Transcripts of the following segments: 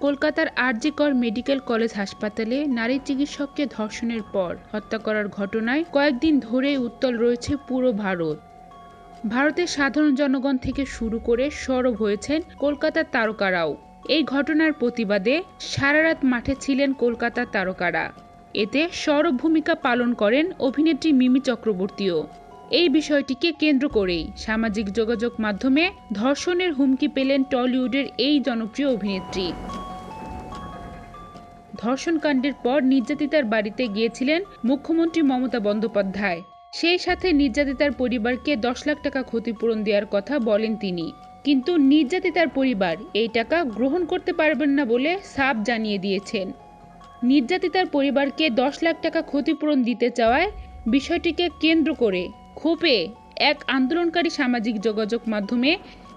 কলকাতার RG Kar medical college হাসপাতালে নারী চিকিৎসককে ধর্ষণের পর হত্যা করার ঘটনায় কয়েকদিন ধরেই উত্তল রয়েছে পুরো ভারত। ভারতের সাধারণ জনগণ থেকে শুরু করে সরব হয়েছেন কলকাতার তারকারাও। এই ঘটনার প্রতিবাদে সারারাত মাঠে ছিলেন কলকাতার তারকারা। এতে সরব ভূমিকা পালন করেন অভিনেত্রী মিমি চক্রবর্তীও। এই বিষয়টিকে কেন্দ্র করেই সামাজিক যোগাযোগ মাধ্যমে ধর্ষণের হুমকি পেলেন টলিউডের এই জনপ্রিয় অভিনেত্রী। ধর্ষণকাণ্ডের পর নির্যাতিতার বাড়িতে গিয়েছিলেন মুখ্যমন্ত্রী মমতা বন্দ্যোপাধ্যায়। সেই সাথে নির্যাতিতার পরিবারকে দশ লাখ টাকা ক্ষতিপূরণ দেওয়ার কথা বলেন তিনি। কিন্তু নির্যাতিতার পরিবার এই টাকা গ্রহণ করতে পারবেন না বলে সাফ জানিয়ে দিয়েছেন। নির্যাতিতার পরিবারকে দশ লাখ টাকা ক্ষতিপূরণ দিতে চাওয়ায় বিষয়টিকে কেন্দ্র করে ক্ষোভে এক আন্দোলনকারী সামাজিক যোগাযোগ মাধ্যমে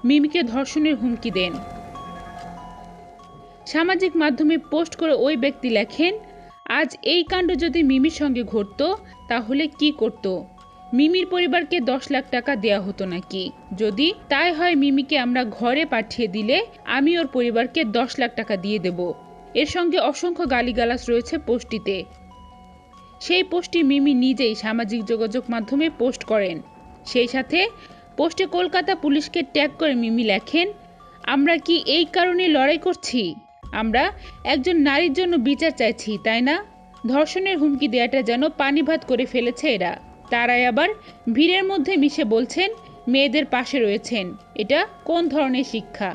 মিমিকে ধর্ষণের হুমকি দেন। সামাজিক মাধ্যমে পোস্ট করে ওই ব্যক্তি লেখেন, আজ এই কাণ্ড যদি মিমির সঙ্গে ঘটতো, তাহলে কি করত? মিমির পরিবারকে দশ লাখ টাকা দেয়া হতো নাকি? যদি তাই হয় মিমিকে আমরা ঘরে পাঠিয়ে দিলে আমি ওর পরিবারকে দশ লাখ টাকা দিয়ে দেব। এর সঙ্গে অসংখ্য গালিগালাজ রয়েছে পোস্টটিতে। সেই পোস্টটি মিমি নিজেই সামাজিক যোগাযোগ মাধ্যমে পোস্ট করেন। সেই সাথে পোস্টে কলকাতা পুলিশকে ট্যাগ করে মিমি লেখেন, আমরা কি এই কারণে লড়াই করছি? আমরা একজন নারীর জন্য বিচার চাইছি, তাই না? ধর্ষণের হুমকি দেয়াটা যেন পানিভাত করে ফেলেছে এরা। তারাই আবার ভিড়ের মধ্যে মিশে বলছেন, মেয়েদের পাশে রয়েছেন। এটা কোন ধরনের শিক্ষা?